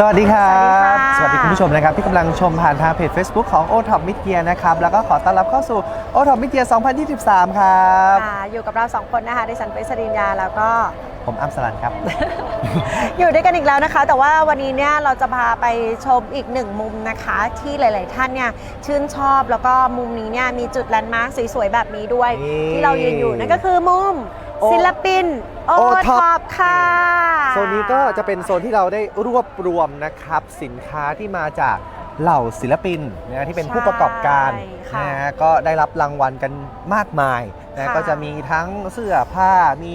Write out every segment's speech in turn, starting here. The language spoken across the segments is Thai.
สวัสดีครับสวัสดีค่ะสวัสดีคุณผู้ชมนะครับที่กำลังชมผ่านทางเพจ Facebook ของ o t o p m i d y e a นะครับแล้วก็ขอต้อนรับเข้าสู่ o t o p m i d y e a 2023 ครับค่ะอยู่กับเราสองคนนะคะดิฉันเปสรินยาแล้วก็ผมอัมสลันครับ อยู่ด้วยกันอีกแล้วนะคะ แต่ว่าวันนี้เนี่ยเราจะพาไปชมอีกหนึ่งมุมนะคะ ที่หลาย ๆ ท่านเนี่ยชื่นชอบแล้วก็มุมนี้เนี่ยมีจุดแลนด์มาร์คสวย ๆ แบบนี้ด้วยนี่ที่เรายืนอยู่นั่นก็คือมุม โอ ศิลปิน โอโอท็ท็ออป ปค่ะ โซนนี้ก็จะเป็นโซนที่เราได้รวบรวมนะครับ สินค้าที่มาจากเหล่าศิลปินนะที่เป็นผู้ประกอบการใช่ค่ะนะฮะก็ได้รับรางวัลกันมากมายนะค่ะ ก็จะมีทั้งเสื้อผ้ามี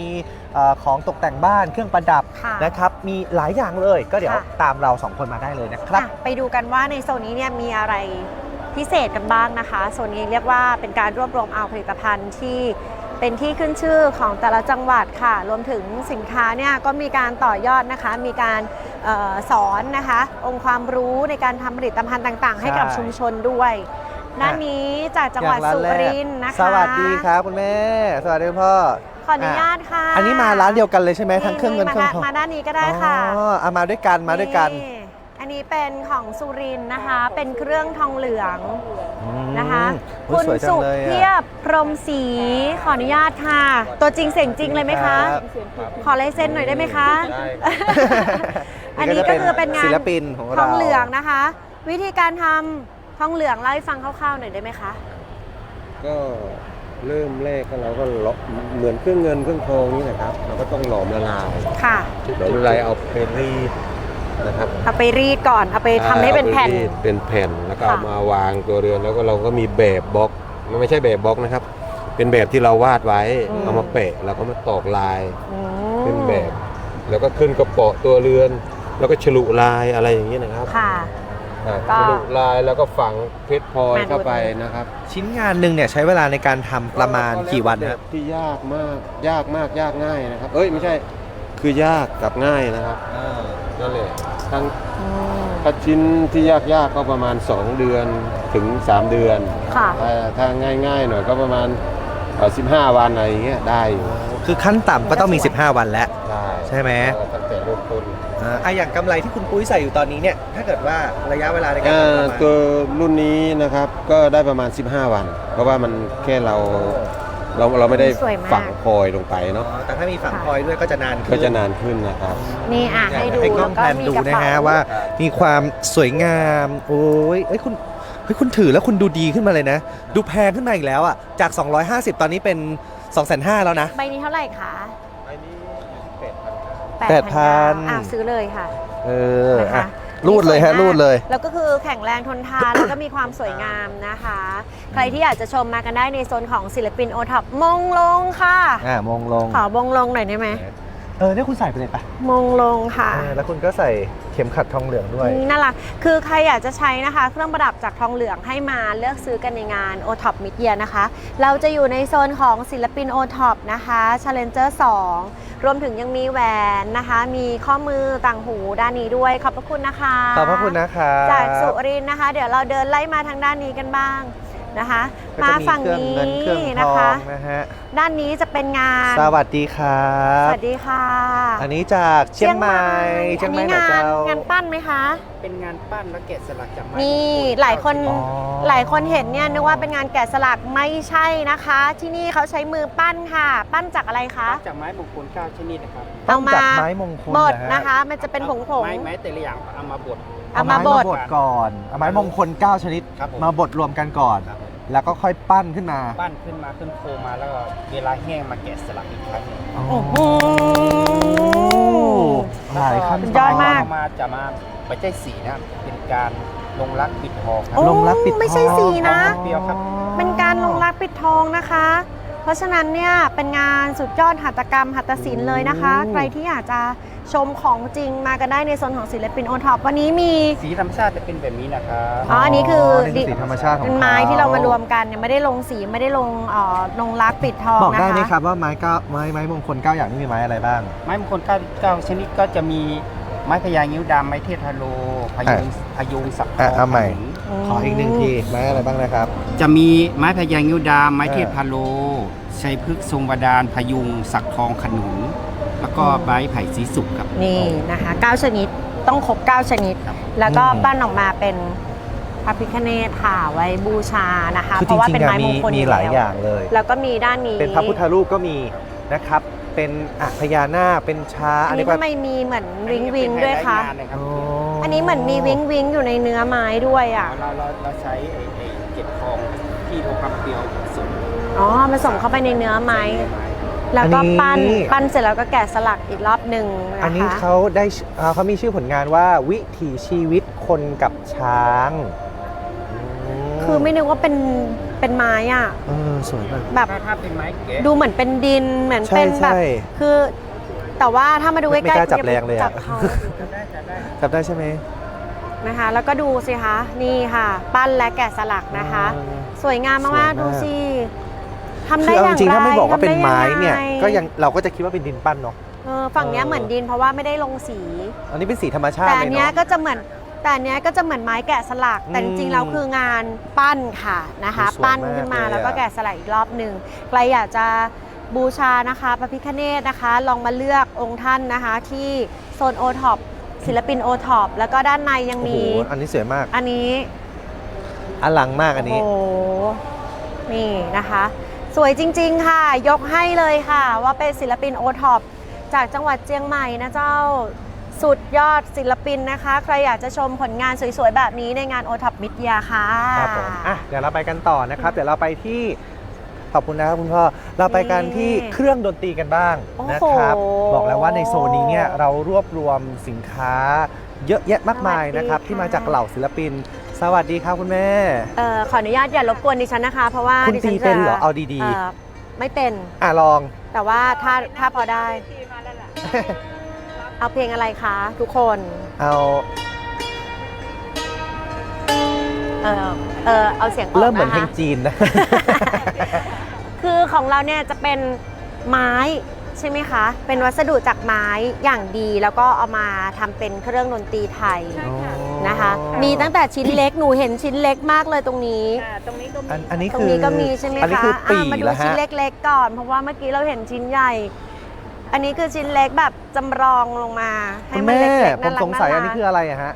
เอ่อของตกแต่งบ้านเครื่องประดับค่ะ นะครับ มีหลายอย่างเลยก็เดี๋ยวค่ะ ตามเราสองคนมาได้เลยนะครับ อะไปดูกันว่าในโซนนี้เนี่ยมีอะไรพิเศษกันบ้างนะคะ โซนนี้เรียกว่าเป็นการรวบรวมเอาผลิตภัณฑ์ที่ เป็นที่ขึ้นชื่อของแต่ละจังหวัดค่ะ รวมถึงสินค้าเนี่ยก็มีการต่อยอดนะคะ มีการเออสอนนะคะ องค์ความรู้ในการทำผลิตภัณฑ์ต่างๆ ให้กับใช่ชุมชนด้วยด้านนี้จากจังหวัดอย่างร้านสุแรกรินทร์นะคะ สวัสดีครับคุณแม่ สวัสดีคุณพ่อ ขออนุญาตค่ะ อันนี้มาร้านเดียวกันเลยใช่ไหมทั้งเครื่องเงินเครื่องทองมาด้านนี้ก็ได้ค่ะ อ๋อเอามาด้วยกันมาด้วยกัน อันนี้เป็นของสุรินทร์นะคะ เป็นเครื่องทองเหลืองอืมนะคะโอ้ยคุณสวยจัสุงเลยเพีอะยบพรหมศรีขออนุญาตค่ะ ตัวจริงเสียงจริงเลยไหมคะรับ ขอลายเซ็นหน่อยได้ไหมคะ ได้ครับ อันนี้ก็คือเป็นงานศิลปินของทเราองเหลืองนะคะ วิธีการทำทองเหลืองเล่าให้ฟังคร่าวๆหน่อยได้ไหมคะ ก็เริ่มแรกก็เราก็หลอมเหมือนเครื่องเงินเครื่องทองนี่นะครับ เราก็ต้องหลอมละลายค่ะหลอมละลายเอาไปรีด นะครับเอาไปรีดก่อนเอาไปทำให้เป็นแผ่นอาไรีดเป็นแผ่นแล้วก็ค่ะเอามาวางตัวเรือนแล้วก็เราก็มีแบบบล็อกมันไม่ใช่แบบบล็อกนะครับ เป็นแบบที่เราวาดไว้อืมเอามาเปะแล้วก็มาตอกลายอืมเป็นแบบ แล้วก็ขึ้นกระเปาะตัวเรือน แล้วก็ฉลุลายอะไรอย่างนี้นะครับค่ะอะก็ฉลุลายแล้วก็ฝังเพชรพลอยมาดูเข้าไปนะครับ ชิ้นงานหนึ่งเนี่ยใช้เวลาในการทำประมาณกี่วันแบฮะบที่ยากมากยากมากยากง่ายนะครับ เอ้ยไม่ใช่คือยากกับง่ายนะครับ นั่นแหละทั้งอืม ถ้าชิ้นที่ยากยากๆก็ประมาณ 2 เดือนถึง 3 เดือนค่ะ ถ้าถ้าง่ายๆหน่อยก็ประมาณเอ่อ15 วันอะไรอย่างเงี้ยได้อยู่คือขั้นต่ำก็ต้องมี 15 วันแล้ว ได้ใช่ไหม เออตั้งแต่เริ่มต้น อ่าอะอย่างกำไรที่คุณปุ้ยใส่อยู่ตอนนี้เนี่ยถ้าเกิดว่าระยะเวลาในการเอ่ทำอประมาณตัวรุ่นนี้นะครับก็ได้ประมาณ 15 วัน เพราะว่ามันแค่เรา เราเราไม่ได้สวยมาก ฝังพลอยลงไปอ๋อเนาะแต่ถ้ามีฝังพลอยด้วยก็จะนานขึ้นก็จะนานขึ้นนะครับ นี่อะให้ดูให้กล้องแล้วแพนมีดูกรนะเป๋ฮะว่ามีความสวยงาม โอ้ยเอ้ยคุณเฮ้ยคุณถือแล้วคุณดูดีขึ้นมาเลยนะ ดูแพงขึ้นมาอีกแล้วอะ จาก 250 ตอนนี้เป็น 2,500แล้วนะ ใบนี้เท่าไหร่คะอันนี้แปดพันอะซื้อเลยค่ะเออนะคะอะ รูดเลยฮะสวมากรูดเลย แล้วก็คือแข็งแรงทนทาน แล้วก็มีความสวยงามนะคะ ใครที่อยากจะชมมากันได้ในโซนของศิลปินโอท็อปมงลงค่ะ อ่ามงลงขอบงลงหน่อยได้ไหม เออเนี่ยคุณใส่ไปเลยปะมงลงค่ะ เออแล้วคุณก็ใส่เข็มขัดทองเหลืองด้วย น่ารัก คือใครอยากจะใช้นะคะ เครื่องประดับจากทองเหลืองให้มาเลือกซื้อกันในงาน o t o p Mid Year นะคะ เราจะอยู่ในโซนของศิลปิน o t o p นะคะ Challenger 2 รวมถึงยังมีแหวนนะคะ มีข้อมือต่างหูด้านนี้ด้วย ขอบพระคุณนะคะ ขอบพระคุณนะครับจากสุรินทร์นะคะ เดี๋ยวเราเดินไล่มาทางด้านนี้กันบ้าง นะคะก็มาจะฝั่งเครื่องนี้เงินเครื่องทนะองคะนะฮะด้านนี้จะเป็นงาน สวัสดีครับสวัสดีค่ะ อันนี้จากเชียงใหม่เชียงใหม่อันนะนี้งานเจ้างานปั้นไหมคะ เป็นงานปั้นและแกะสลักจากไม้นี่มงคลหลายคนอ๋อหลายคนเห็นเนี่ยนึกว่าเป็นงานแกะสลักไม่ใช่นะคะ ที่นี่เขาใช้มือปั้นค่ะ ปั้นจากอะไรคะจากไม้มงคลเก้าชนิดนะครับต้องเอามาจากไม้มงคลบดเหรอฮนะคะ มันจะเป็นผงผงไม้ไม้แต่ละอย่างเอามาบดเอามาบดไบดก่อนเอาไม้มงคล9ชนิดครับผมมาบดรวมกันก่อนครับ แล้วก็ค่อยปั้นขึ้นมา ปั้นขึ้นมาขึ้นโครงมาแล้วก็เวลาแห้งมาแกะสลักอีกครั้งหนึ่งโอ้โอ้โหหลายขั้นสุตดยออนดมากเอมาจะมาไม่ใช่สีนะ เป็นการลงรักปิดทองครับโอ้ ลงรักปิดทองไม่ใช่สีนะ เปรี้ยวครับ เป็นการลงรักปิดทองนะคะ เพราะฉะนั้นเนี่ยเป็นงานสุดยอดหัตถกรรมหัตถศิลป์เลยนะคะ ใครที่อยากจะ ชมของจริงมากันได้ในโซนของศิลปินโอท็อปวันนี้มีสีธรรมชาติจะเป็นแบบนี้นะครับอ๋ออันนี้คือนี่สีธรรมชาติของเป็นไม้ที่เรามารวมกันเนี่ยไม่ได้ลงสีไม่ได้ลงเอ่อลงรักปิดทองบอกนะคะได้ไหมครับว่าไม้เก้าไม้ไม้มงคล9อย่างนี้มีไม้อะไรบ้าง ไม้มงคลเก้าเก้าชนิดก็จะมีไม้พญางิ้วดำไม้เทพทาโลพยุงพยุงสักทอะองเอาใหม่ ขนุนขออีกหนึ่งทีไม้อะไรบ้างนะครับ จะมีไม้พญางิ้วดำไม้เออเทพพาโลชัยพฤกษ์ทรงบาดาลพยุงสักทองขนุน แล้วก็ใบไผ่สีสุกครับ นี่นะคะ9ชนิดต้องครบ9ชนิด ครับแล้วก็อืม ปั้นออกมาเป็นพระพิฆเนศค่ะไว้บูชานะคะ คือเพจราะว่าริงเป็นๆอะไม้มมีงคลมีอยู่หลายแล้วอย่างเลย แล้วก็มีด้านนี้เป็นพระพุทธรูปก็มีนะครับ เป็นอะพญานาคเป็นช้างอัอันนนี้นี้ก็ทำไมมีเหมือนวิงวิงด้วยคะ อันนี้เป็นไฮไลท์งานเลยรับอ๋ออันนี้เหมือนมีวิงวิงอยู่ในเนื้อไม้ด้วยอะ เราเราเราใช้ไอ้ไอ้เกล็ดทองที่ทองคำเปรียวผสมอ๋อผสมเข้าไปในเนื้อไม้ แล้วก็ปั้นปั้นเสร็จแล้วก็แกะสลักอีกรอบหนึ่งนะคะอันนี้เขาได้ชื่ออ่าเขามีชื่อผลงานว่าวิถีชีวิตคนกับช้างมคือไม่นึกว่าเป็นเป็นไม้อะเออสวยมาก แบบถ้าถ้าเป็นไม้แกะดูเหมือนเป็นดินเหมือนใช่เป็นแบบ ใช่คือแต่ว่าถ้ามาดูใกไม่ล้ๆกล้าจับคุณแรงเลยอะ จับเขาจะได้จะได้จับได้ใช่ไหมนะคะ แล้วก็ดูสิคะนี่ค่ะ ปั้นและแกะสลักนะคะ อืม สวยงามสวยมากมากๆ ดูสิ ทำคืได้อเอาอจย่างริงๆไรถ้าไม่บอกว่าเป็นทำด้ไม้เนี่ยงไงก็ยังเราก็จะคิดว่าเป็นดินปั้นเนาะ เออฝั่งเนี้ยเออ เหมือนดินเพราะว่าไม่ได้ลงสี อันนี้เป็นสีธรรมชาติแต่เลอัยนเนี้ยเนาะ ก็จะเหมือนแต่อันเนี้ยก็จะเหมือนไม้แกะสลัก แต่จริงๆแล้วคืองานปั้นค่ะนะคะ สวยปั้นมากขึ้นมาเลยอะ แล้วก็แกะสลักอีกรอบหนึ่งใครอยากจะบูชานะคะพระพิฆเนศนะคะ ลองมาเลือกองค์ท่านนะคะ ที่โซนโอท็อปศิลปินโอท็อปแล้วก็ด้านในยังโอ้โหมี อันนี้สวยมากอันนี้อลังมากอันนี้ โอ้โหนี่นะคะ สวยจริง ๆ ค่ะ ยกให้เลยค่ะ ว่าเป็นศิลปินโอท็อปจากจังหวัดเชียงใหม่นะเจ้า สุดยอดศิลปินนะคะ ใครอยากจะชมผลงานสวย ๆ แบบนี้ในงานโอท็อปมิตรยาค่ะครับผมอะเดี๋ยวเราไปกันต่อนะครับ เดี๋ยวเราไปที่ขอบคุณนะครับคุณพ่อ เราไปกันที่นี่เครื่องดนตรีกันบ้างโอ้โหนะครับ บอกแล้วว่าในโซนนี้เนี่ยเรารวบรวมสินค้าเยอะแยะมากมายนะครับ ที่มาจากเหล่าศิลปิน สวัสดีครับคุณแม่ เอ่อขออนุญาตอย่ารบกวนดิฉันนะคะ เพราะว่าคุณดิฉันตีเป็นจะเหรอเอาดีเอ่อไม่เป็นๆอะลอง แต่ว่าถ้าถ้าพอได้ เอาเพลงอะไรคะทุกคนเอาเออเออเอาเสียงออกเริ่มเหมือนเพลนะงคะจีนนะ คือของเราเนี่ยจะเป็นไม้ใช่ไหมคะ เป็นวัสดุจากไม้อย่างดี แล้วก็เอามาทำเป็นเครื่องดนตรีไทย นะคะ มีตั้งแต่ชิ้นเล็กหนูเห็นชิ้นเล็กมากเลยตรงนี้ ค่ะตรงนี้ก็มีอันอันนี้ตรคืงอนี้ก็มีใช่ไหมอันนี้คะคือปีะมาดูแล้วชิ้นฮะเล็กๆก่อน เพราะว่าเมื่อกี้เราเห็นชิ้นใหญ่ อันนี้คือชิ้นเล็กแบบจำลองลงมาให้คุณมันแม่เล็กๆผน่ามรักสงสัยอันนี้ารักคืออะไรอะฮะ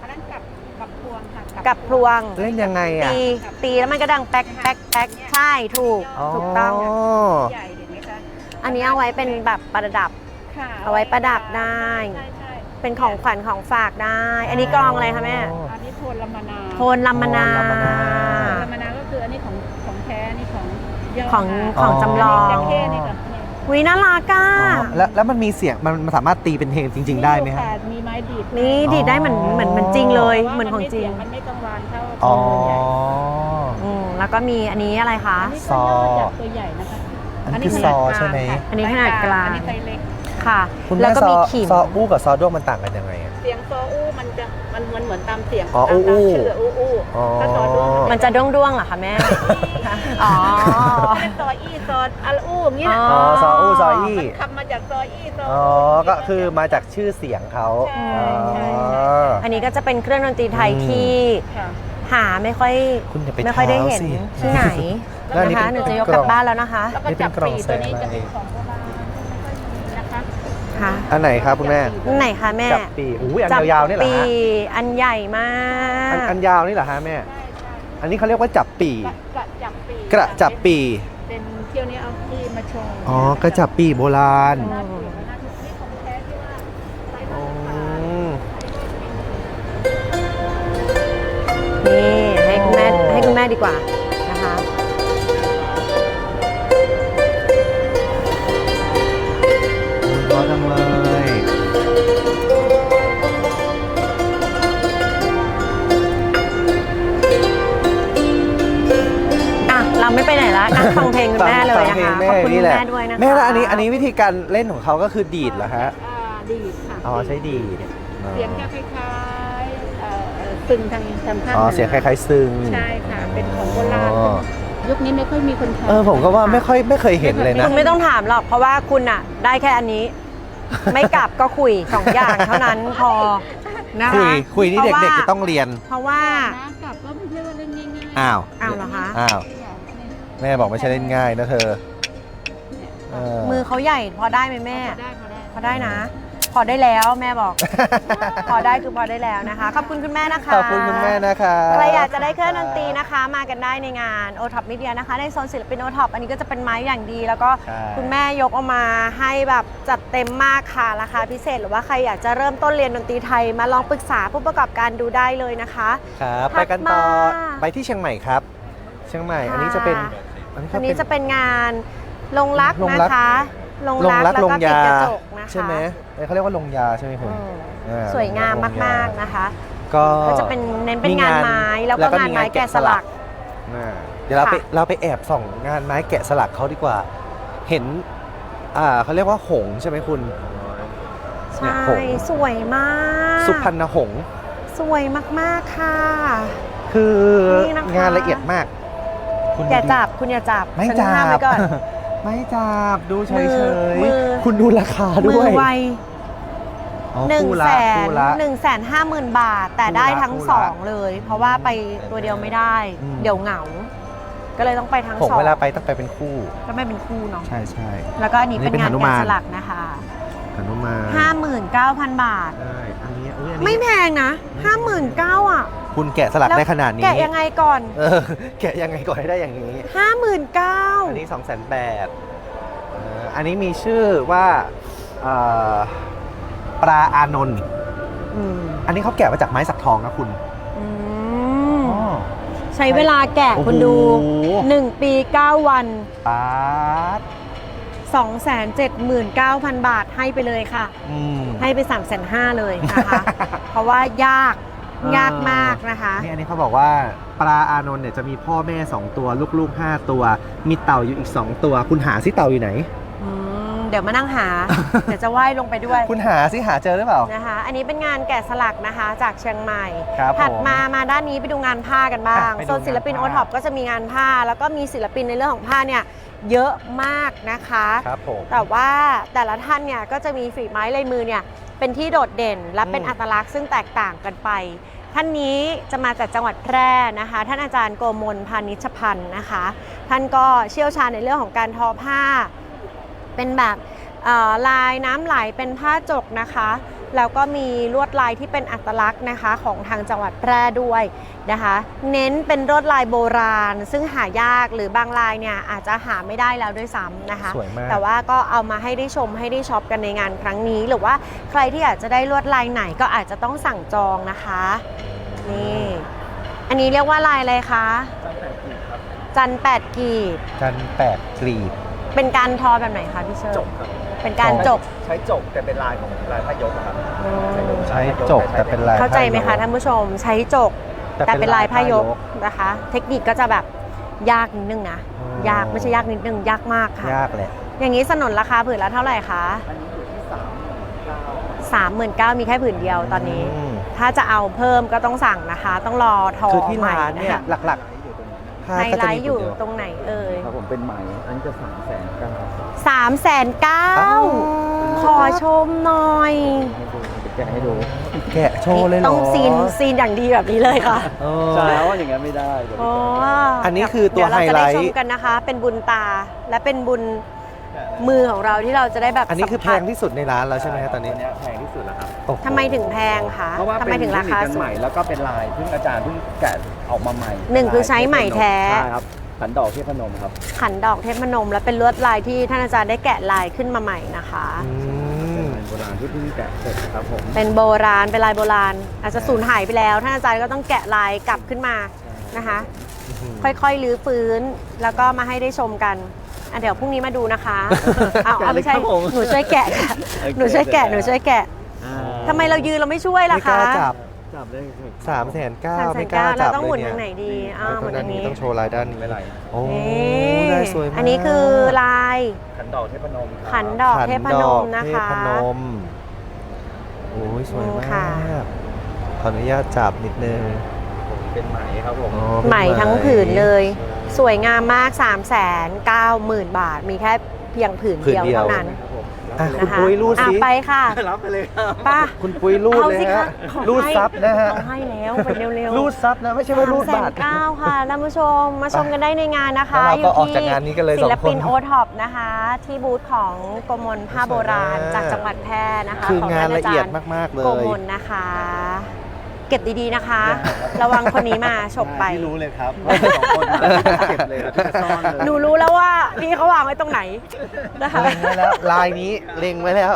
อันนั้นกับกับพวงค่ะกับพลวง เล่นยังไงอะตีตีแล้วมันก็ดังแป๊กแป๊กแป๊กใช่ถูกถูกต้อง ใหญ่เห็นไหมคะอันนี้เอาไว้เป็นแบบประดับ ค่ะเอาไว้ประดับได้ ใช่ใช่ เป็นของขวัญของฝากได้ อันนี้กลองอะไรคะแม่อันนี้โทนลำมะนาวโทนลำมะนาวโทนลำมะนาวลำมะนาวก็คืออันนี้ของของแท้อันนี่ของย่อของมาของจำลอง นนี้จะเข้นี่กับเนี่ยวิน่ารักอะอ๋อแล้วแล้วมันมีเสียงมันมันสามารถตีเป็นเพลงจริง ๆ ได้ไหมฮะค่ะมีไม้ดีดนี่ดีดได้เหมือนเหมือนเหมือนจริงเลย แต่ว่าเหมือนของจริง มันไม่กังวานเท่าอ๋อ ตัวใหญ่อืมแล้วก็มีอันนี้อะไรคะ อันนี้ก็ย่อจากตัวใหญ่นะคะอันนี้คือซอใช่ไหม อันนี้ขนาดกลาง อันนี้ไซส์เล็ก ค่ะ คุณแล้วแม่ก็ซอมีขิมซออู้กับซอด้วงมันต่างกันยังไงอะ เสียงซออู้มันจะมันมันเหมือนตามเสียงอ๋อตามอู้ตามชื่ออู้อู้อ๋อ ถ้าซอด้วงมันจะด้วงด้วงๆเหรอคะแม่ อ๋อเป็นซออี้ซออัลอู้อย่างเงี้ยอ๋อ๋อซออู้ซออี้มันคำมาจากซออี้ซออ๋อก็คือมาจากชื่อเสียงเขาใช่อ๋อใช่ใช่อันนี้ก็จะเป็นเครื่องดนตรีไทยอืมที่ค่ะ หาไม่ค่อยคุณอย่าไปไม่ค่อยได้เห็นท้าสิ ที่ไหนแล้วอันนี้นะคะเป็นหนูจะยกกกล่ลัอบงบ้านแล้วนะคะ แล้วก็นี่เป็จันบกล่องปีตัวนี้แสงจะเป็นอะไรของโบราณนะคะ ค่ะอันไหนครับคุณแม่ไหนคะแม่จับปีอุ้ยอันยาวๆนี่เหรอปีฮะอันใหญ่มาอันกอันยาวนี่เหรอฮะแม่ใช่ใช่อันนี้เขาเรียกว่าจับปีกระกระจับปีกระจับปี เป็นเที่ยวนี้เอาที่มาโชว์อ๋อกระจับปีโบราณหน้าเปลี่ยนหน้าทุกนี่ของแท้ที่ว่าไซส์อืมาตรฐานมนี่ให้คุณแม่ให้คุณแม่ดีกว่านะคะ เราไม่ไปไหนละนั่งฟังเพลงคุณแม่เลยฟังนะพงคะขอบคุณนี่คุณแหละแม่ด้วยนะคะแม่แล้วอันนี้อันนี้วิธีการเล่นของเขาก็คือดีดเหรอฮะอ่าดีดค่ะอ๋อใช้ดีดเสียงจะคล้ายๆเอ่อเอ่อซึงทางทางภาคอ๋อหนืเสียงคล้ายๆซึ้งใช่ค่ะ เป็นของโบราณอ๋อยุคนี้ไม่ค่อยมีคนทำเออผมก็ว่าไม่ค่อยไม่เคยเห็นเลยนะ คุณไม่ต้องถามหรอกเพราะว่าคุณอะ ได้แค่อันนี้ ไม่กลับก็คุยสองอย่างเท่านั้นพอนะคะคุยคุยนี่พราเด็กๆว่าจะต้องเรียน เพราะว่านะกลับก็ไม่ใช่ว่าเล่นง่ายๆ อ้าว อ้าวเหรอคะ อ้าว แม่บอกไม่ใช่เล่นง่ายนะเธอเออ มือเขาใหญ่พอได้ไหมแม่ พอได้พอได้ พอได้นะ พอได้แล้วแม่บอก พอได้คือพอได้แล้วนะคะ ขอบคุณคุณแม่นะคะ ขอบคุณคุณแม่นะคะใครอยากจะได้เครื่องดนตรีนะคะ มากันได้ในงาน o t o p Media นะคะ ในโซนศิลปิน o t o p อันนี้ก็จะเป็นไม้อย่างดี แล้วก็ใช่คุณแม่ยกออกมาให้แบบจัดเต็มมากค่ะราคาพิเศษ หรือว่าใครอยากจะเริ่มต้นเรียนดนตรีไทยมาลองปรึกษาผู้ประกอบการดูได้เลยนะคะ ครับถัดไปกันต่อมาไปที่เชียงใหม่ครับ เชียงใหม่ อันนี้จะเป็น อันนี้อัก็นเป็นี้นจะเป็นงานลงรักลงนะรัก คะลงลงรักรักแล้วลงก็ติดยากระจกนะคะใช่ไหมเอ้ยเขาเรียกว่าลงยาใช่ไหมคุณอืมอ่าสวยงามลยมากๆนะคะ ก็ ก็จะเป็นเน้นเป็นงานไม้แล้วก็งานไม้แกะสลักอ่าเดี๋ยวเราไปค่ะ เราไปแอบส่องงานไม้แกะสลักเขาดีกว่า เห็น อ่าเขาเรียกว่าหงส์ใช่ไหมคุณ ใช่หงส์สวยมากสุพรรณหงส์สวยมากๆค่ะ คือนี่นะคะ งานละเอียดมาก คุณอย่าดูดิจับคุณอย่าจับไม่ฉันจัห้ามบไว้ก่อน ไม่จับดูเฉมืยอมือ ๆคุณดูราคามืด้วยอไวอ๋อหนึ่งคู่แสละนคู่ละ หนึ่งแสนห้าหมื่นบาท แต่คู่ละได้ทั้งคู่ละสองเลย เพราะว่าไปตัวเดียวไม่ได้ อืม เดี๋ยวเหงา ก็เลยต้องไปทั้งผมสองเวลาไปต้องไปเป็นคู่ ก็ไม่เป็นคู่เนาะใช่ใช่ แล้วก็อันนี้อันนี้เป็นงานเป็นหนุแกะมาน สลักนะคะหนุมานห้าหมื่นเก้าพันบาท ใช่อันนี้อุ๊ยอันนี้ ไม่แพงนะห้าหมื่นเก้าอะ คุณแกะสลักแล้วได้ขนาดนี้ แกะยังไงก่อน เออ แกะยังไงก่อนให้ได้อย่างนี้ ห้าหมื่นเก้าอันนี้2องแสนแปดอันนี้มีชื่อว่าเอ่อปลาอานนท์อืมอันนี้เขาแกะมาจากไม้สักทองนะคุณอืมใช้เวลาแกะคุณดูโอ้โห1ปี 9 วันปาด279,000 บาทให้ไปเลยค่ะอืมให้ไป 3 5 0 0 0 เลยนะคะ เพราะว่ายากเออ ยากมากนะคะ นี่อันนี้เขาบอกว่าปลาอานนท์เนี่ยจะมีพ่อแม่ 2 ตัวลูกๆ 5 ตัว มีเต่าอยู่อีก 2 ตัว คุณหาซิเต่าอยู่ไหน อืมเดี๋ยวมานั่งหา เดี๋ยวจะว่ายลงไปด้วยคุณหาซิหาเจอหรือเปล่า นะคะ อันนี้เป็นงานแกะสลักนะคะ จากเชียงใหม่ ครับถัดผมมามาด้านนี้ไปดูงานผ้ากันบ้างอะไปดูโซนศิลปินงานโอผ้าท็อปก็จะมีงานผ้า แล้วก็มีศิลปินในเรื่องของผ้าเนี่ยเยอะมากนะคะ ครับผม แต่ว่าแต่ละท่านเนี่ยก็จะมีฝีไม้ลายมือเนี่ยเป็นที่โดดเด่นและเป็นอืมอัตลักษณ์ซึ่งแตกต่างกันไป ท่านนี้จะมาจากจังหวัดแพร่นะคะ ท่านอาจารย์โกมลพานิชพันธ์นะคะ ท่านก็เชี่ยวชาญในเรื่องของการทอผ้า เป็นแบบลายน้ำไหลเป็นผ้าจกนะคะ แล้วก็มีลวดลายที่เป็นอัตลักษณ์นะคะของทางจังหวัดแพร่ด้วยนะคะ เน้นเป็นลวดลายโบราณ ซึ่งหายากหรือบางลายเนี่ยอาจจะหาไม่ได้แล้วด้วยซ้ำนะคะ สวยมาก แต่ว่าก็เอามาให้ได้ชมให้ได้ช็อปกันในงานครั้งนี้ หรือว่าใครที่อยากจะได้ลวดลายไหนก็อาจจะต้องสั่งจองนะคะนี่อันนี้เรียกว่าลายอะไรคะจันแปดกีบกันแปดกลีบเป็นการทอแบบไหนคะพี่เชิญจบครับ เป็นการจบ ใช้จบแต่เป็นลายของลายพายกอะครับอืมใช้จกแต่เป็นลายเข้าใจไหมคะผ้ายกท่านผู้ชมใช้จกแต่เป็นลายผ้ายกนะคะ เทคนิคก็จะแบบยากนิดนึงนะอ๋อยากไม่ใช่ยากนิดนึงยากมากค่ะ ยากแหละอย่างนี้สนนราคาผืนละเท่าไหร่คะอันนี้อยู่ที่สามเก้าสามหมื่นเก้ามีแค่ผืนเดียวตอนนี้อืมถ้าจะเอาเพิ่มก็ต้องสั่งนะคะ ต้องรอทอคือที่ใหม่ร้านเนี่ยะคะหลักไฮไลท์อยู่ตรงนี้ๆ ไฮไลท์อยู่ตรงไหนเอ่ยครับผมเป็นไหมอันนี้จะสามแสนเก้าสามแสนเก้าอ้าวขอชมหน่อยให้ดูเดี๋ยวแกะให้ดู แกะโชว์เลยเหรอ ต้องซีนซีนอย่างดีแบบนี้เลยค่ะเออใช่แล้วว่าอย่างนั้นไม่ได้เดี๋ยวอ๋ออันนี้คือตัวเดี๋ยเราจะได้ไฮไลท์ชมกันนะคะ เป็นบุญตาและเป็นบุญมือของเราที่เราจะได้แบบ อันนี้คือแพสัมผัสงที่สุดในร้านแล้วใช่ไหมฮะตอนนี้เนี้ยแพงที่สุดแล้วครับ โอ้โหทำไมถึงแพงคะเพราะว่าทำไมเป็นถึงราคาเทคนิคกันสูใหม่งแล้วก็เป็นลายเพิ่งอาจารย์เพิ่งแกะออกมาใหม่หนึ่งคือใช้ไหมแท้ ใช่ครับขันดอกเทพนมครับขันดอกเทพนม และเป็นลวดลายที่ท่านอาจารย์ได้แกะลายขึ้นมาใหม่นะคะ อืเป็นมลายโบราณที่เพิ่งแกะเสร็จครับผมเป็นโบราณเป็นลายโบราณ อาจจะสูญหายไปแล้วท่านอาจารย์ก็ต้องแกะลายกลับขึ้นมานะคะ ค่อยๆลื้อฟื้นแล้วก็มาให้ได้ชมกันอะเดี๋ยวพรุ่งนี้มาดูนะคะ เอาเอาไม่ใช่ แกะเลยครับผมหนูช่วยแกะค่ะโอเคหนูช่วยแกะ หนูช่วยแกะ ทำไมเรายืนเราไม่ช่วยล่ะไม่กล้าคะจับจับได้ครับสามแสนเก้าสามแสไม่นกล้าเก้าจัเราบต้องหมุนเลยทางไหนเนี่ยดีอ่าหมุนด้าทานงนี้นี้ต้องโชว์ลายด้านนี้ไม่ไรโอ้นี่ลายสวยมากอันนี้คือลาย ขันดอกเทพนมครับขันดอกเทพนมนะเทคะ พนมโอ้ยสวยนี่มาค่ะ กขออนุญาตจับนิดนึงเป็นไหมครับผม อ๋อเป็นใหม่ทั้งผืนเลยใช่สวยงามมาก 3 9 0 0 0 0 บาท มีแค่เพียงผืนเดียวผืนเดียวเท่านั้นครับผม อะคุณนะคะปุ้ยรูดอะสิไปค่ะรับไปเลยครับ ไป้า คุณปุ้ยรูดเลยสิฮะขอรูดให้ซับนะฮะเขาให้แล้วไปเร็วๆ รูดซับนะไม่ใช่ว่ารูดสามแสบานทเก้าค่ะท่านผู้ชมมาชมกันได้ในงานนะคะแล้วเราก็ออกจากงานนี้กันเลยศิสองลปินคน โอท็อปนะคะ ที่บูธของกรมลผ้าโบราณสวยมากจากจังหวัดแพร่นะคะคือของงานท่ละเอียดจรมาก ๆ เลโกยมลนะคะ เก็บดีๆนะคะ ระวังคนนี้มาฉกไป พี่รู้เลยครับว่าสองคนมาเก็บเลยครับพี่จะซ่อนเลยหนูรู้แล้วว่าพี่เขาวางไว้ตรงไหนนะคะ เล็งไว้แล้วลายนี้เล็งไว้แล้ว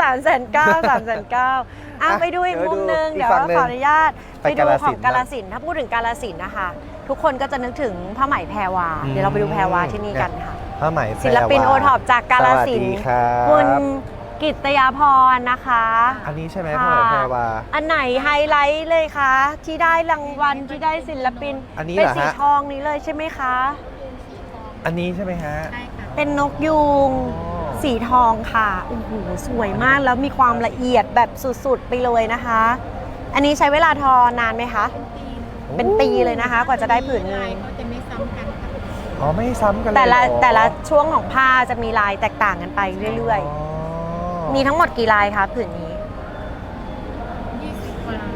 สามแสนเก้าสามแสนเก้าอะอะไปดูอีกเดี๋ยวมุมหนึงดูอีกเดี๋ยวฝั่งหนึ่งขออนุญาตไปไปดูกาฬขสิอนงธุ์กาลสินธุ์ถ้าพูดถึงกาลสินธุ์นะคะ ทุกคนก็จะนึกถึงผ้าไหมแพรวาเดี๋ยวเราไปดูแพรวาที่นี่กันค่ะ ผ้าไหมแพรวาศิลปินโอท็อปจากกาลสินสวัสธุ์ดีครับ คุณ กิตยาพรนะคะ อันนี้ใช่ไหมค่ะผ้าไหมแพรวา อันไหนไฮไลท์เลยคะ ที่ได้รางวัลที่ได้ศิลปิน อันนี้เป็นเหรอฮะสีทองนี้เลยใช่ไหมคะ อันนี้ใช่ไหมฮะใช่ค่ะเป็นนกยูงอ๋อสีทองค่ะ โอ้โห สวยมากแล้วมีความละเอียดแบบสุดๆ ไปเลยนะคะ อันนี้ใช้เวลาทอนานไหมคะ เป็นปีเลยนะคะ กว่าจะได้ผืนหนึลายงเขาจะไม่ซ้ำกันค่ะอ๋อไม่ซ้ำกันเลยแต่ละเหรอแต่ละช่วงของผ้าจะมีลายแตกต่างกันไปเรื่อยอ๋อๆ มีทั้งหมดกี่ลายคะผืนนี้20กว่าลา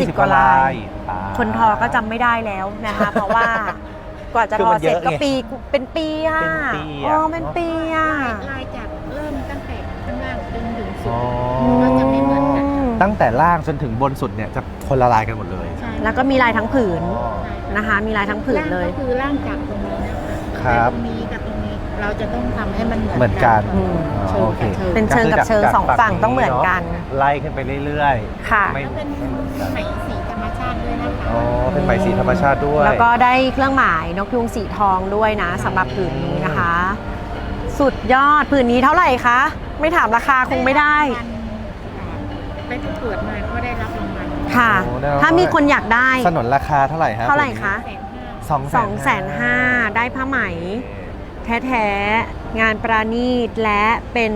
ย20 กว่าลาย อ่า คนทอก็จำไม่ได้แล้วนะคะ เพราะว่า กว่าจะคือทอมันเสร็จเยอะก็ไงปีเป็นปีอะเป็นปีอะ อ๋อเป็นปีอะลายจากเริ่มตั้งแต่ข้างล่างจนถึงสุอ๋ดอก็จะไม่เหมือนกัน ตั้งแต่ล่างจนถึงบนสุดเนี่ยจะคนละลายกันหมดเลยใช่แล้วก็มีลายทั้งผืนอ๋อใช่นะคะ มีลายทั้งผืนเลย ร่างก็คือร่างจากตรงนี้นะคะครับ แต่ตรงนี้กับตรงนี้ เราจะต้องทำให้มันเหมือนเหมือนกันอืม อ๋อเชิงโอเคกับเชิงเป็นเชิงกับเชิงสองฝั่งต้องเหมือนกัน ไล่ขึ้นไปเรื่อยค่ะไม่แล้วเป็นไหมสีธรรมชาติด้วยนะคะๆอ๋อเป็นไหมสีธรรมชาติด้วยแล้วก็ได้เครื่องหมายนกยุงสีทองด้วยนะสำหรับผืนนี้นะคะ สุดยอดผืนนี้เท่าไหร่คะ ไม่ถามราคาคงไม่ได้ไปประกวดมาก็ได้รับรางวัลค่ะ โอ้ได้แล้วถ้ามีคนอยากได้ สนนราคาเท่าไหร่ฮะเท่าไหร่คะ แสนห้า สอง2 5 0 0 0 0ได้ผ้าไหม แท้ๆ งานประณีตและเป็น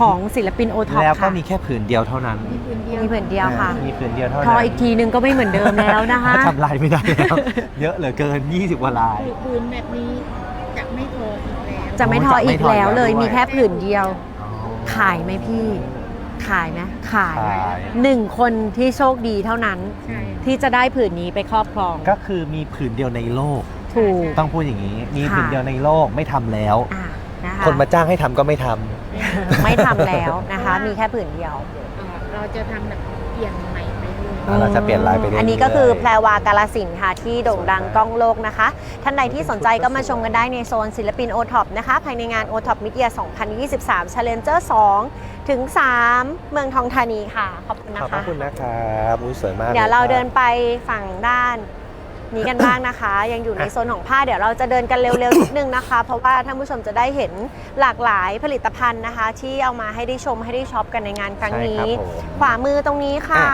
ของศิลปินโอท็อปแล้วก็ค่ะมีแค่ผืนเดียวเท่านั้นมีพื้นเดียวมีผืนเดียวค่ะ มีผืนเดียวเท่านั้นทออีกทีนึงก็ไม่เหมือนเดิมแล้วนะคะเขาทำลายไม่ได้แล้วเยอะเหลือเกิน 20กว่าลายพื้นแบบนี้จะไม่โทรอีกแล้วจะไม่ทออีกแล้วเลยจะไม่ทออีกแล้วด้วยมีแค่ผืนเดียวอ๋อขายไหมพี่ ขายไหมขายขาย หนึ่งคนที่โชคดีเท่านั้น ใช่ที่จะได้ผืนนี้ไปครอบครอง ก็คือมีผืนเดียวในโลก ถูกต้องพูดอย่างนี้ มีค่ะผืนเดียวในโลกไม่ทำแล้ว อะนะคะคนมาจ้างให้ทำก็ไม่ทำ ไม่ทำแล้วนะคะ มีแค่ผืนเดียว เอ่อเราจะทำแบบเปลี่ยนใหม่ไปเรื่อยอะเราจะเปลี่ยนลายไปเรื่อยๆ อันนี้ก็คือแพรวากาลสินธุ์ค่ะที่โด่งดังกล้องโลกนะคะ ท่านใดที่สนใจก็มาชมกันได้ในโซนศิลปินโอท็อปนะคะ ภายในงาน o t o p Mid Year 2023 Challenger 2 ถึง 3 เมืองทองธานีค่ะ ขอบคุณนะขอบพคะ ระคุณนะครับอุ้ยสวยมากเดี๋ยวเราลคบเดินไปฝั่งด้าน นี้กันบ้างนะคะ ยังอยู่ในโซนของผ้าเดี๋ยวเราจะเดินกันเร็วๆนิดนึงนะคะ เพราะว่าท่านผู้ชมจะได้เห็นหลากหลายผลิตภัณฑ์นะคะ ที่เอามาให้ได้ชมให้ได้ช็อปกันในงานครั้งนี้ ใช่ครับผม ขวามือตรงนี้ค่ะ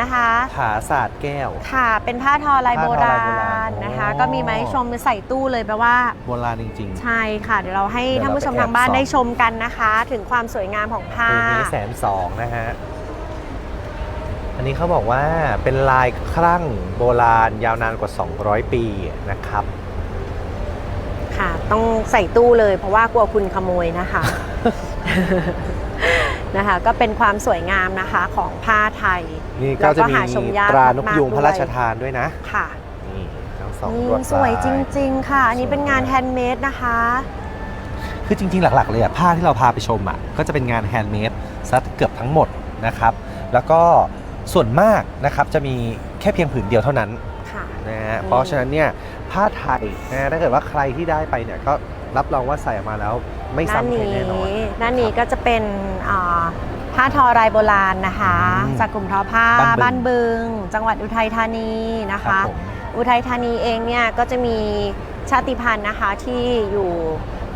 นะคะ ผาศาสตร์แก้ว ค่ะเป็นผ้าทอลายโบผ้าทอลายราโบราณณนะคะ โอ้ ก็มีมาให้ชมใส่ตู้เลยแปลว่า โบราณจริง ใช่ค่ะ เดี๋ยวเราให้เดี๋ยวท่านผู้ชมเราไปทางบ้านแอบส่อง ได้ชมกันนะคะ ถึงความสวยงามของๆผ้า ผืนนี้แสนสองนะฮะ อันนี้เขาบอกว่าเป็นลายครั่งโบราณยาวนานกว่า 200 ปีนะครับ ค่ะ ต้องใส่ตู้เลยเพราะว่ากลัวคุณขโมยนะคะ นะคะ ก็เป็นความสวยงามนะคะของผ้าไทยนี่ก็จะมีแล้วก็หาชมยากตรานกมากๆยูงพระราชด้วยทานด้วยนะ ค่ะนี่ทั้งสองนี่ลวดสวยลาจริง ๆ ค่ะ อันนี้เป็นงานแฮนด์เมดนะคะ คือจริง ๆ หลัก ๆ เลยอะผ้าที่เราพาไปชมอะก็จะเป็นงานแฮนด์เมดซะเกือบทั้งหมดนะครับ แล้วก็ ส่วนมากนะครับจะมีแค่เพียงผืนเดียวเท่านั้นค่ะ นะฮะอืมเพราะฉะนั้นเนี่ยผ้าไทยนะถ้าเกิดว่าใครที่ได้ไปเนี่ยก็รับรองว่าใส่ออกมาแล้วไม่ด้านซ้ำใครนี้แน่นอน ด้านนี้ก็จะเป็นอ่าผ้าทอลายโบราณนะคะ อืมจากกลุ่มทอผ้าบ้านบึงบ้านบึง จังหวัดอุทัยธานีนะครัคะ บผม อุทัยธานีเองเนี่ยก็จะมีชาติพันธุ์นะคะที่อยู่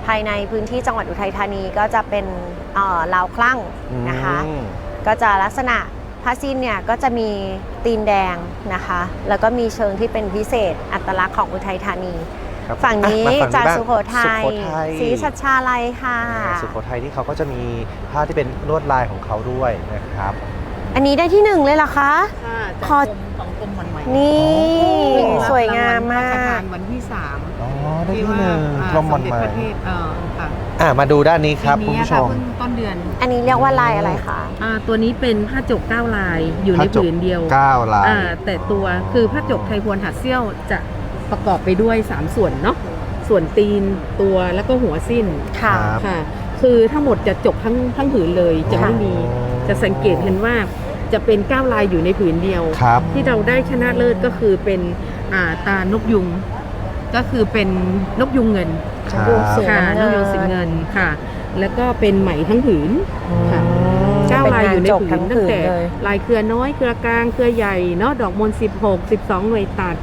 ภายในพื้นที่จังหวัดอุทัยธานีก็จะเป็นเอ่อลาวคลั่งนะคะ อืม ก็จะลักษณะ ผ้าสิ้นเนี่ยก็จะมีตีนแดงนะคะ แล้วก็มีเชิงที่เป็นพิเศษอัตลักษณ์ของอุทัยธานี ครับฝั่งนี้อะมาจากบ้งสุโขทัยสุโขทัยศรีชัชชาลัยค่ะอ่าสุโขทัยที่เขาก็จะมีผ้าที่เป็นลวดลายของเขาด้วยนะครับ อันนี้ได้ที่หนึ่งเลยเหรอคะ ค่ะขอจากกรมของกรมหม่อนไหมนี่อ๋อสวยงามมารับรางวัลพระราชกทานวันที่สามอ๋อได้ที่ว่าหนึ่งอ่ากรมหม่อนสเด็จไหมพระเทพเอ่อค่ะ อะมาดูด้านนี้ครับปีคุณนี้ผู้ชค่ะม เพิ่งต้นเดือนอันนี้เรียกว่าลายอะไรคะ อ่าตัวนี้เป็นผ้าจกเก้าลายอยู่ในผ้าจก ผืนเดียวเก้าลายอ่าแต่ตัวคือผ้าจกไทยพวนหัดเซี่ยวจะประกอบไปด้วย 3 ส่วนเนาะส่วนตีนตัวแล้วก็หัวสิ้นค่ะครับ ค่ะ คือทั้งหมดจะจกทั้งทั้งผืนเลยจะไม่มีอ๋อจะสังเกตเห็นว่าจะเป็นเก้าลายอยู่ในผืนเดียว ครับ ที่เราได้ชนะเลิศก็คือเป็นอ่าตานกยุง ก็คือเป็นนกยุงเงิน ครับยุงสีค่ะน้ำเงินนกยุงสีเงินค่ะ แล้วก็เป็นไหมทั้งผืนค่ะเก้าลายอยู่ในจบผืทั้นงตั้ผืงนแต่เลยลายเครือน้อยเครือกลางเครือใหญ่เนาะดอกมนต์16 12หน่วยตัด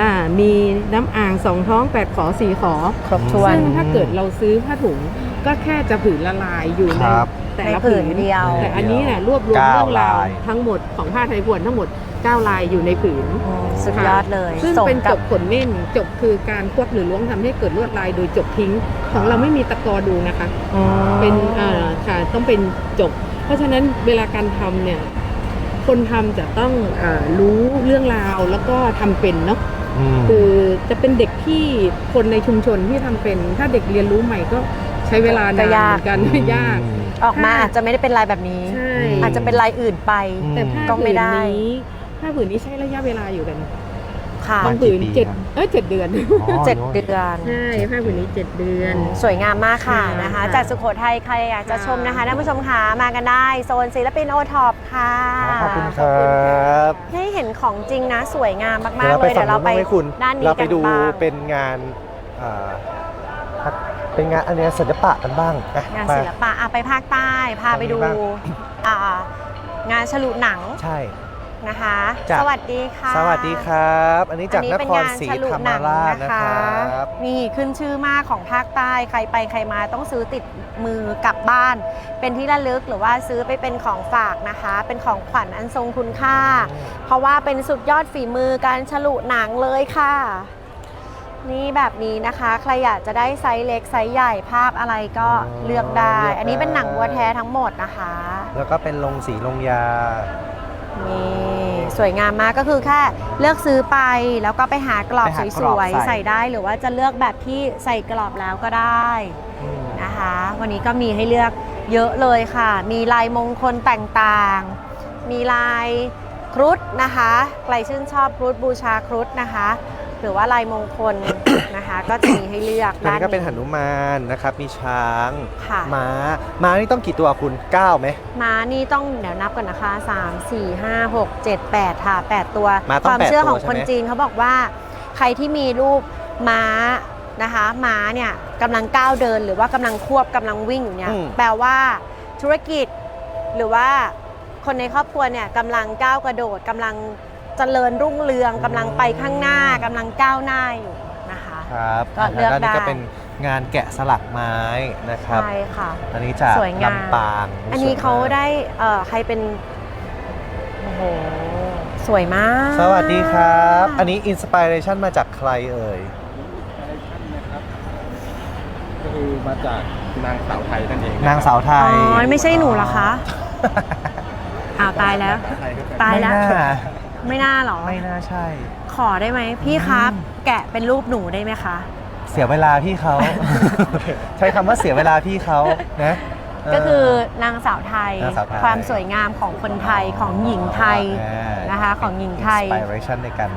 ล่ะมีน้ำอ่างสองท้องแปดขอสี่ขอครบถ้วนซึ่งถ้าเกิดเราซื้อผ้าถุงก็แค่จะผืนละลายอยู่ในครับ แต่ในละผืผืนนเดียว แต่อันนี้น่ะรวบรวมเก้าเรื่องราวลาย ทั้งหมดของผ้าไทยพวนทั้งหมด 9 ลายอยู่ในผืน อืมสุดยอดเลยซึ่งสมเป็นจกับขนเม่นจบคือการควบหรือล้วงทำให้เกิดลวดลายโดยจบทิ้ง ของเราไม่มีตะกอดูนะคะ อืม เป็นอ่าค่ะต้องเป็นจบ เพราะฉะนั้นเวลาการทำเนี่ย คนทำจะต้องอารู้เรื่องราวแล้วก็ทำเป็นเนาะมคือจะเป็นเด็กที่คนในชุมชนที่ทำเป็น ถ้าเด็กเรียนรู้ใหม่ก็ ใช้เวลานานก็ยาก เหมือนกันยาก ออกมาอาจจะไม่ได้เป็นลายแบบนี้ ใช่ อาจจะเป็นลายอื่นไป อืม แต่ผ้าก็ไม่ผืนได้ นี้ผ้าผืนนี้ใช้ระยะเวลาอยู่กันค่ะมับางนกี่ผืนปีเจ็ดครับ เอ้ยเจ็ดเดือนอ๋อเจ็ดเดือน ใช่ผ้าผืนนี้เจ็ดเดือน สวยงามมากค่ะค่ะนะคะ ค่ะจากสุโขทัยใครอยากจะชมนะคะท่านผู้ชมคะมากันได้โซนศิลปินโอท็อปค่ะขอบคุณครับ ให้เห็นของจริงนะสวยงามมากเดี๋ยวๆเราเลยไปฝั่เดี๋ยวเรางนู้นไปบ้างไหมคุณด้านนี้เรากัไปนดูบ้าง เป็นงานอ่า เป็นงานอันเนี้ยศิลปะกันบ้างอะงานมาศิลปะอะไปภาคใต้พาไปดูตรงนี้บ้างอ่างานฉลุหนังใช่ นะคะจากสวัสดีค่ะสวัสดีครับ อันนี้จากอันเป็นครงานศรีฉลุธรรหมนังราชนะนะคะครับ นี่ขึ้นชื่อมากของภาคใต้ใครไปใครมาต้องซื้อติดมือกลับบ้าน เป็นที่ระลึกหรือว่าซื้อไปเป็นของฝากนะคะ เป็นของขวัญอันทรงคุณค่า เพราะว่าเป็นสุดยอดฝีมือการฉลุหนังเลยค่ะ นี่แบบนี้นะคะ ใครอยากจะได้ไซส์เล็กไซส์ใหญ่ภาพอะไรก็อ๋อเลือกได้เลือกได้ อันนี้เป็นหนังวัวแท้ทั้งหมดนะคะ แล้วก็เป็นลงสีลงยา นี่สวยงามมากก็คือแค่เลือกซื้อไปแล้วก็ไปหากรอบไปหาสกรอบวยใส่ ๆใส่ได้หรือว่าจะเลือกแบบที่ใส่กรอบแล้วก็ได้อืมนะคะ วันนี้ก็มีให้เลือกเยอะเลยค่ะ มีลายมงคลต่างๆ มีลายครุฑนะคะ ใครชื่นชอบครุฑบูชาครุฑนะคะ หรือว่าลายมงคล นะคะ ก็จะมีให้เลือกอันนี้ก็เป็นหนุมานนะครับ มีช้าง ค่ะ ม้า ม้านี่ต้องกี่ตัวคุณ9ไหม ม้านี่ต้องเดี๋ยวนับก่อนนะคะ 3 4 5 6 7 8ค่ะ8 ตัว ม้าต้องความแปดเชื่อตัวของใช่คนไหมจีนเขาบอกว่า ใครที่มีรูปม้านะคะ ม้าเนี่ยกำลังก้าวเดิน หรือว่ากำลังควบกำลังวิ่งอยู่เนี่ย อืม แปลว่าธุรกิจหรือว่าคนในครอบครัวเนี่ยกำลังก้าวกระโดดกำลัง เจริญรุ่งเรืองกำลังไปข้างหน้ากำลังก้าวหน้าอยู่นะคะ ครับก็เลือกแล้วนี่ก็ได้เป็นงานแกะสลักไม้นะครับ ใช่ค่ะ อันนี้จากสวยงาม ลำปางอันนี้สวยมกเขาได้เอ่อใครเป็นโอ้โหสวยมากสวัสดีครับ อันนี้อินสปิเรชันมาจากใครเอ่ยก็คือมาจากนางสาวไทยนั่นเองนางสาวไทอ๋ยอไม่ใช่หนูเหรอคะอ้าวตายแล้วไทยก็เป็นตายแล้ว ไม่น่า ไม่น่าหรอ ไม่น่าใช่ ขอได้ไหมพี่ครับ แกะเป็นรูปหนูได้ไหมคะ เสียเวลาพี่เขา ใช้คำว่าเสียเวลาพี่เขานะเก็คือนางสาวไทย นางสาวไทย ความสวยงามของคนไทยของหญิงไทยนะคะของหญิงไทยอินสปิเรชันในการ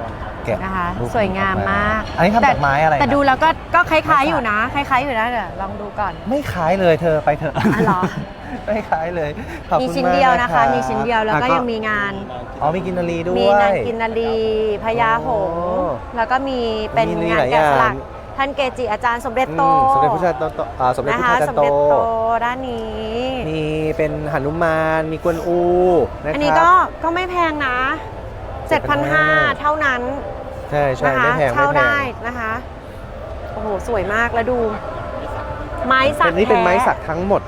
แกะนะคะรูปสวยงามมากอันนี้ทำจากไม้อะไรแต่นะดูแล้วก็ก็คล้ายๆอยู่นะ คล้ายๆอยู่นะเดี๋ยวลองดูก่อนไม่ขายเลยเธอไปเถอะ อ๋อเหรอ ไม่ขายเลยขอบมีคุณชิ้นมากเดียวนะคะรับมีชิ้นเดียวแล้วก็อะยังมีงาน อ๋อมีกินนารีด้วย มีนางกินนารีพญาหงส์โอ้แล้วก็มีเป็นมีงานหลายแกะสลักอย่าง ท่านเกจิอาจารย์สมเด็จโตอืมสมเด็จพระจันทร์โตอ่าสมเด็จนะพระคะจันสทมร์โต เด็จโตด้านนี้ มีเป็นหนุมาน มีกวนอูนะครับ อันนี้ก็ก็ไม่แพงนะ7,500 เท่านั้นใช่ใช่นะคะไม่แพงเช่าไม่แพได้งนะคะ โอ้โห สวยมากแล้วดู ไม้สักเป็นนี่เป็นแท้ไม้สักทั้งหมด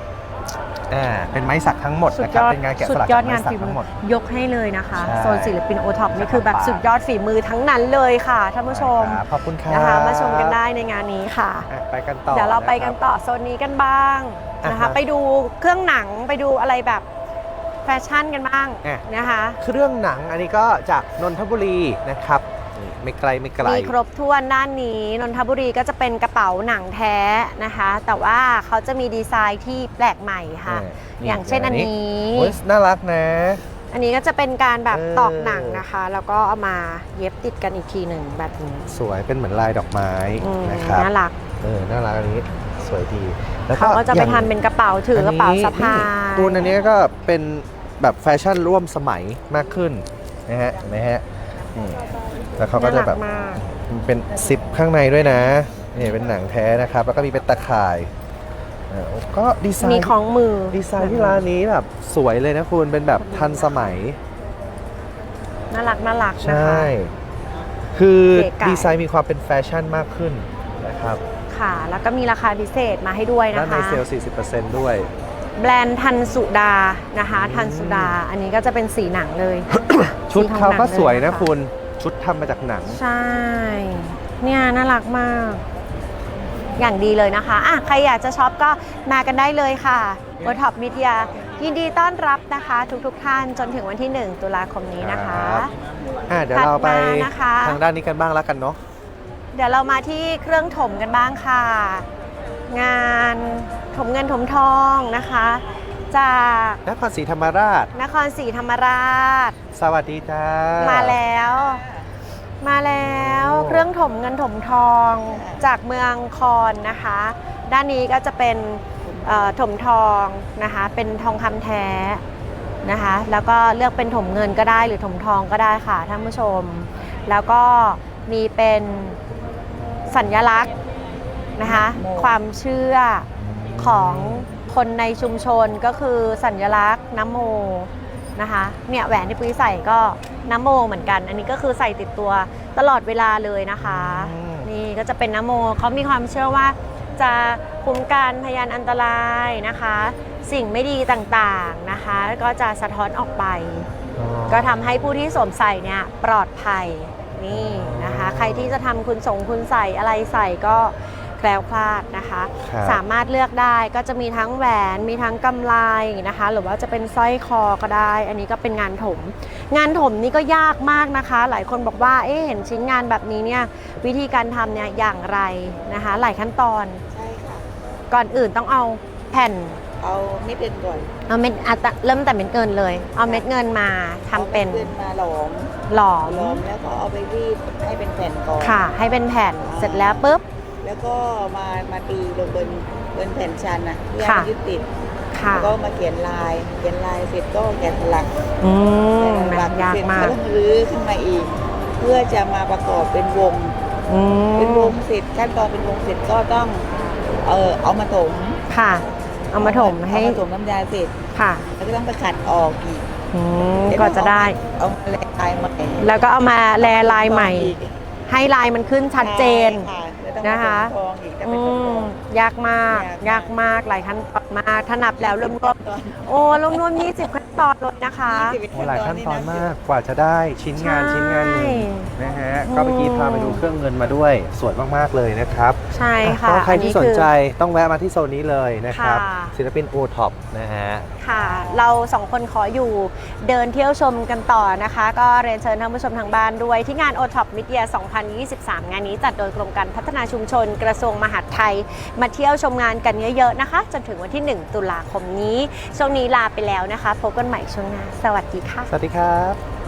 อ่าเป็นไม้สักทั้งหมดสุดนะครับยอดเป็นงานแกะสุสดลักยอดจกงานไม้สักฝีมืทั้งหมด อยกให้เลยนะคะใช่โซนศิลปินโอท็อปนี่คือแบบสุดยอดฝีมือทั้งนั้นเลยค่ะท่านผู้ชมครับขอบคุณครับ นะคะมาชมกันได้ในงานนี้ค่ะ อะไปกันต่อเดี๋ยวเราไปกันะคบต่อโซนนี้กันบ้างนะคะอะมาไปดูเครื่องหนังไปดูอะไรแบบแฟชั่นกันบ้างอะ นะคะ เครื่องหนังอันนี้ก็จากนนทบุรีนะครับนี่ ไม่ไกลไม่ไกล มีครบถ้วนด้านนี้นนทบุรีก็จะเป็นกระเป๋าหนังแท้นะคะ แต่ว่าเขาจะมีดีไซน์ที่แปลกใหม่ค่ะ เออนี่อย่างเช่นอันนี้ โอ้ยน่ารักนะ อันนี้ก็จะเป็นการแบบเออตอกหนังนะคะ แล้วก็เอามาเย็บติดกันอีกทีหนึ่งแบบนี้สวยเป็นเหมือนลายดอกไม้อืมนะครับ น่ารักเออ น่ารักอันนี้สวยดี แล้วเขาก็จะไปอย่งทำเป็นกระเป๋าถือกระเป๋าสะพายนี่ตูนอันนี้ก็เป็นแบบแฟชั่นร่วมสมัยมากขึ้นนะฮะเห็นไหมฮะ นี่แล้วเขาก็จะแบบน่ารัมากเป็นซิปข้างในด้วยนะนี่เป็นหนังแท้นะครับ แล้วก็มีเป็นตะข่ายเออก็ดีไซน์มีของมือดีไซน์ที่ร้านนี้แบบสวยเลยนะคุณเป็นแบบทันสมัย น่ารักน่ารักใชนะคะ่ คือเก๋ไก่ ดีไซน์มีความเป็นแฟชั่นมากขึ้นนะครับค่ะ แล้วก็มีราคาพิเศษมาให้ด้วยด้านะนในคะ เซลล์40%ด้วย แบรนด์ทันสุดานะคะอืมทันสุดา อันนี้ก็จะเป็นสีหนังเลย ชุดเขาก็สวยนะสีทองหนังเลยนะคะคุณ ชุดทำมาจากหนัง ใช่ เนี่ยน่ารักมาก อย่างดีเลยนะคะอะใครอยากจะช็อปก็มากันได้เลยค่ะโอท็อปมิเดียยินดีต้อนรับนะคะ ทุกๆทท่านจนถึงวันที่ 1 ตุลาคมนี้นะคะครับอะเดี๋ยวเราไปถัดมานะคะทางด้านนี้กันบ้างแล้วกันเนาะเดี๋ยวเรามาที่เครื่องถมกันบ้างค่ะ งานถมเงินถมทองนะคะ จากนครศรีธรรมราช นครศรีธรรมราช สวัสดีจ้า มาแล้ว มาแล้วโอ้ เครื่องถมเงินถมทองจากเมืองคอนนะคะ ด้านนี้ก็จะเป็นเอ่อถมทองนะคะ เป็นทองคำแท้นะคะ แล้วก็เลือกเป็นถมเงินก็ได้หรือถมทองก็ได้ค่ะท่านผู้ชม แล้วก็มีเป็นสัญลักษณ์ นะคะ ความเชื่อของคนในชุมชนก็คือสัญลักษณ์น้ำโมนะคะเนี่ยแหวนที่ปุ้ยใส่ก็น้ำโมเหมือนกัน อันนี้ก็คือใส่ติดตัวตลอดเวลาเลยนะคะ อืม นี่ก็จะเป็นน้ำโมเขามีความเชื่อว่าจะคุ้มกันพยานอันตรายนะคะ สิ่งไม่ดีต่างๆนะคะ ก็จะสะท้อนออกไปอ๋อก็ทำให้ผู้ที่สวมใส่เนี่ยปลอดภัยนี่นะคะ ใครที่จะทำคุณสงคุณใส่อะไรใส่ก็ แคล้วคลาดนะคะ ครับ สามารถเลือกได้ก็จะมีทั้งแหวนมีทั้งกำไลนะคะ หรือว่าจะเป็นสร้อยคอก็ได้ อันนี้ก็เป็นงานถม งานถมนี่ก็ยากมากนะคะ หลายคนบอกว่าเอ๊ะเห็นชิ้นงานแบบนี้เนี่ยวิธีการทำเนี่ยอย่างไรนะคะ หลายขั้นตอนใช่ค่ะ ก่อนอื่นต้องเอาแผ่นเอาไม่เป็นก่อนเอาเม็ดอะตะเริ่มแต่เม็ดเงินเลย เอาเม็ดเงินมาทำเป็นอาม็ดมาหลอมหลอมหลอมแล้วก็เอาไปรีดให้เป็นแผ่นก่อนค่ะ ให้เป็นแผ่นเสร็จแล้วปุ๊บ แล้วก็มามาตีลงบนบนแผ่นชันนะเพื่อค่ะให้ยึดติดค่ะ แล้วก็มาเขียนลาย เขียนลายเสร็จก็แกะสลักอืมแกะสลัยากเสร็จมากก็ต้องรื้อขึ้นมาอีก เพื่อจะมาประกอบเป็นวง อืเป็นวมงเสร็จขั้นตอนเป็นวงเสร็จก็ต้อง เออเอามาถมค่ะ เอามาถมให้ เอามาถมน้ำยาเสร็จค่ะ แล้วก็ต้องไปขัดออกอีกอืม ก็จะได้ เอามาแลลายใหม่แล้วก็เอามาแลลายใหม่อีกให้ลายมันขึ้นชัดเจน ใช่แล้ว ต้องนะคะมาทองอีกจะอืไปทมอง ยากมากยาก ยากมาก หลายขั้นตอนมากถ้านับแล้วรวมตอนๆโอ้รวมๆ20ขั้น ตอนเลยนะคะโอ้หลายขั้นตอนมากกว่าจะได้ชิ้นงานใช่ชิ้นงานหนึ่งนะฮะอืมก็เมื่อกี้พาไปดูเครื่องเงินมาด้วยสวยมากๆเลยนะครับใช่ค่ะก็ใครที่อัสนคือใจต้องแวะมาที่โซนนี้เลยนะครับค่ะศิลปินโอท็อปนะฮะค่ะ เราสองคนขออยู่เดินเที่ยวชมกันต่อนะคะ ก็เรียนเชิญท่านผู้ชมทางบ้านด้วยที่งาน o t o p Media 2023 งานนี้จัดโดยกรมการพัฒนาชุมชนกระทรวงมหาดไทย มาเที่ยวชมงานกันเยอะๆนะคะ จนถึงวันที่ 1 ตุลาคมนี้ ช่วงนี้ลาไปแล้วนะคะ พบกันใหม่ช่วงหน้า สวัสดีค่ะ สวัสดีครับ